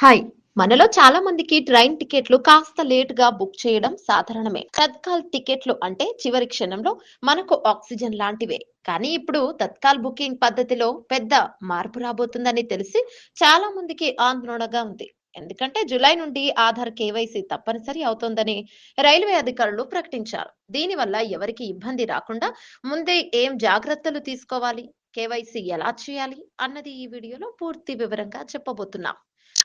Hi. మనలో చాలా మందికి ట్రైన్ టికెట్లు కాస్త లేట్గా బుక్ చేయడం సాధారణమే. తత్కాల్ టికెట్లు అంటే చివరి క్షణంలో మనకు ఆక్సిజన్ లాంటివే. కానీ ఇప్పుడు తత్కాల్ బుకింగ్ పద్ధతిలో పెద్ద మార్పు రాబోతుందని తెలిసి చాలా మందికి ఆందోళనగా ఉంది. ఎందుకంటే జూలై నుండి ఆధార్ కేవైసీ తప్పనిసరి అవుతోందని రైల్వే అధికారులు ప్రకటించారు. దీనివల్ల ఎవరికి ఇబ్బంది రాకుండా ముందే ఏం జాగ్రత్తలు తీసుకోవాలి? కేవైసీ ఎలా చేయాలి? అన్నది ఈ వీడియోలో పూర్తి వివరంగా చెప్పబోతున్నాం.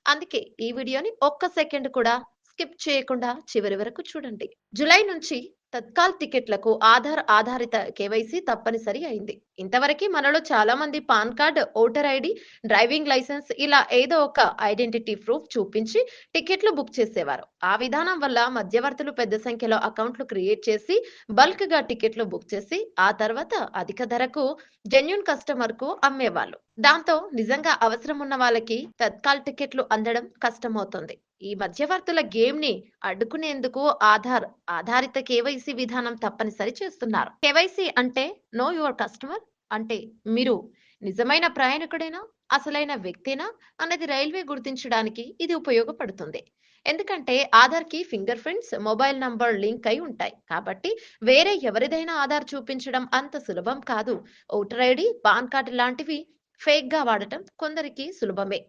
అందుకే ఈ వీడియోని ఒక్క సెకండ్ కూడా స్కిప్ చేయకుండా చివరి వరకు చూడండి. జులై నుంచి తత్కాల్ టికెట్లకు ఆధార్ ఆధారిత కేవైసీ తప్పనిసరి అయింది. ఇంతవరకు మనలో చాలా మంది PAN card voter ID driving licence ఇలా ఏదో ఒక ఐడెంటిటీ ప్రూఫ్ చూపించి టికెట్లు బుక్ చేసేవారు. ఆ విధానం వల్ల మధ్యవర్తులు పెద్ద సంఖ్యలో అకౌంట్లు క్రియేట్ చేసి బల్క్గా టికెట్లు బుక్ చేసి ఆ తర్వాత అధిక ధరకు జెన్యున్ కస్టమర్కు అమ్మేవాళ్ళు. దాంతో నిజంగా అవసరం ఉన్న వాళ్ళకి తత్కాల్ టికెట్లు అందడం కష్టమవుతుంది. ఈ మధ్యవర్తుల గేమ్ని అడ్డుకునేందుకు ఆధార్ ఆధారిత కేవైసీ విధానం తప్పనిసరి చేస్తున్నారు. కేవైసీ అంటే నో యువర్ కస్టమర్ అంటే మీరు నిజమైన ప్రయాణికుడేనా అసలైన వ్యక్తేనా అన్నది రైల్వే గుర్తించడానికి ఇది ఉపయోగపడుతుంది. ఎందుకంటే ఆధార్కి finger prints mobile number link అయి ఉంటాయి. కాబట్టి వేరే ఎవరిదైనా ఆధార్ చూపించడం అంత సులభం కాదు. ఓటర్ ఐడి పాన్ కార్డు లాంటివి ఫేక్గా వాడటం కొందరికి సులభమే.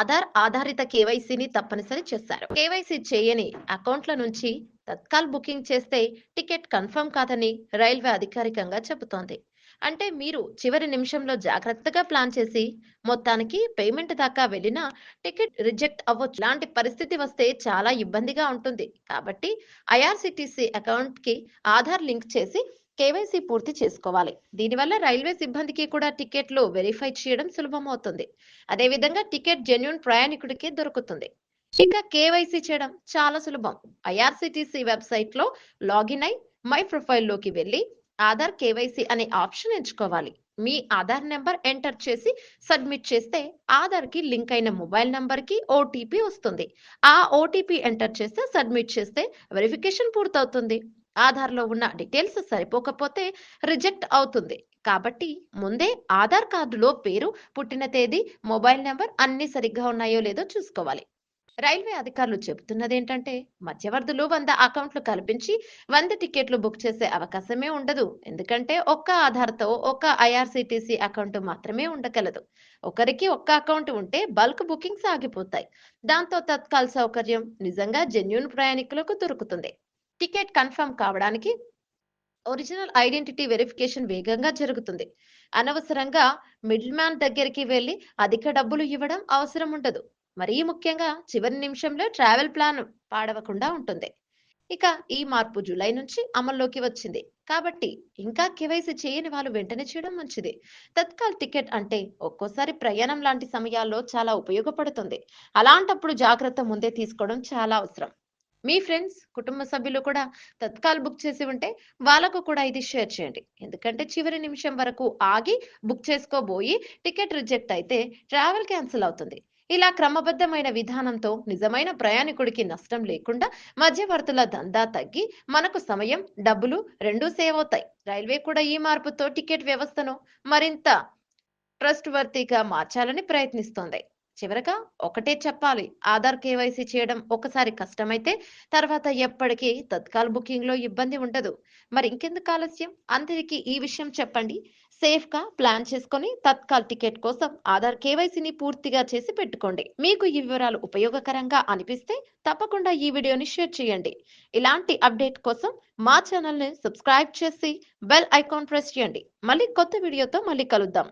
ఆధార్ ఆధారిత కేవైసీని తప్పనిసరి చేశారు కేవైసీ చేయని అకౌంట్ల నుంచి తత్కాల్ బుకింగ్ చేస్తే టికెట్ కన్ఫర్మ్ కాదని రైల్వే అధికారికంగా చెబుతోంది. అంటే మీరు చివరి నిమిషంలో జాగ్రత్తగా ప్లాన్ చేసి మొత్తానికి పేమెంట్ దాకా వెళ్ళినా టికెట్ రిజెక్ట్ అవ్వచ్చు. లాంటి పరిస్థితి వస్తే చాలా ఇబ్బందిగా ఉంటుంది. కాబట్టి ఐఆర్సిటిసి అకౌంట్కి ఆధార్ లింక్ చేసి కేవైసీ పూర్తి చేసుకోవాలి. దీనివల్ల రైల్వే సిబ్బందికి కూడా టికెట్లు వెరిఫై చేయడం సులభం అవుతుంది అదేవిధంగా టికెట్ జెన్యున్ ప్రయాణికుడికి దొరుకుతుంది. ఇక కేవైసీ చేయడం చాలా సులభం. ఐఆర్సిటిసి వెబ్సైట్లో లాగిన్ అయి మై ప్రొఫైల్లోకి వెళ్ళి ఆధార్ కేవైసీ అనే ఆప్షన్ ఎంచుకోవాలి. మీ ఆధార్ నెంబర్ ఎంటర్ చేసి సబ్మిట్ చేస్తే ఆధార్కి లింక్ అయిన మొబైల్ నంబర్కి ఓటీపీ వస్తుంది. ఆ ఓటీపీ ఎంటర్ చేస్తే సబ్మిట్ చేస్తే వెరిఫికేషన్ పూర్తవుతుంది. ఆధార్లో ఉన్న డీటెయిల్స్ సరిపోకపోతే రిజెక్ట్ అవుతుంది. కాబట్టి ముందే ఆధార్ కార్డులో పేరు పుట్టిన తేదీ మొబైల్ నెంబర్ అన్ని సరిగ్గా ఉన్నాయో లేదో చూసుకోవాలి. రైల్వే అధికారులు చెబుతున్నది ఏంటంటే మధ్యవర్తులు వంద అకౌంట్లు కల్పించి వంద టికెట్లు బుక్ చేసే అవకాశమే ఉండదు. ఎందుకంటే ఒక్క ఆధార్తో ఒక్క ఐఆర్సిటిసి అకౌంట్ మాత్రమే ఉండగలదు. ఒకరికి ఒక్క అకౌంట్ ఉంటే బల్క్ బుకింగ్స్ ఆగిపోతాయి. దాంతో తత్కాల్ సౌకర్యం నిజంగా జెన్యున్ ప్రయాణికులకు దొరుకుతుంది. టికెట్ కన్ఫర్మ్ కావడానికి ఒరిజినల్ ఐడెంటిటీ వెరిఫికేషన్ వేగంగా జరుగుతుంది. అనవసరంగా మిడిల్ మ్యాన్ దగ్గరికి వెళ్ళి అధిక డబ్బులు ఇవ్వడం అవసరం ఉండదు. మరీ ముఖ్యంగా చివరి నిమిషంలో ట్రావెల్ ప్లాన్ పాడవకుండా ఉంటుంది. ఇక ఈ మార్పు జూలై నుంచి అమల్లోకి వచ్చింది. కాబట్టి ఇంకా కేవైసీ చేయని వాళ్ళు వెంటనే చేయడం మంచిది. తత్కాల్ టికెట్ అంటే ఒక్కోసారి ప్రయాణం లాంటి సమయాల్లో చాలా ఉపయోగపడుతుంది. అలాంటప్పుడు జాగ్రత్త ముందే తీసుకోవడం చాలా అవసరం. మీ ఫ్రెండ్స్ కుటుంబ సభ్యులు కూడా తత్కాల్ బుక్ చేసి ఉంటే వాళ్ళకు కూడా ఇది షేర్ చేయండి. ఎందుకంటే చివరి నిమిషం వరకు ఆగి బుక్ చేసుకోబోయి టికెట్ రిజెక్ట్ అయితే ట్రావెల్ క్యాన్సిల్ అవుతుంది. ఇలా క్రమబద్ధమైన విధానంతో నిజమైన ప్రయాణికుడికి నష్టం లేకుండా మధ్యవర్తుల దందా తగ్గి మనకు సమయం డబ్బులు రెండూ సేవ్ అవుతాయి. రైల్వే కూడా ఈ మార్పుతో టికెట్ వ్యవస్థను మరింత ట్రస్ట్ వర్తీగా మార్చాలని ప్రయత్నిస్తోంది. చివరగా ఒకటే చెప్పాలి. ఆధార్ కేవైసీ చేయడం ఒకసారి కష్టమైతే తర్వాత ఎప్పటికీ తత్కాల్ బుకింగ్లో ఇబ్బంది ఉండదు. మరి ఇంకెందుకు ఆలస్యం? అందరికీ ఈ విషయం చెప్పండి. సేఫ్గా ప్లాన్ చేసుకొని తత్కాల్ టికెట్ కోసం ఆధార్ కేవైసీని పూర్తిగా చేసి పెట్టుకోండి. మీకు ఈ వివరాలు ఉపయోగకరంగా అనిపిస్తే తప్పకుండా ఈ వీడియోని షేర్ చేయండి. ఇలాంటి అప్డేట్ కోసం మా ఛానల్ని సబ్స్క్రైబ్ చేసి బెల్ ఐకాన్ ప్రెస్ చేయండి. మళ్ళీ కొత్త వీడియోతో మళ్ళీ కలుద్దాం.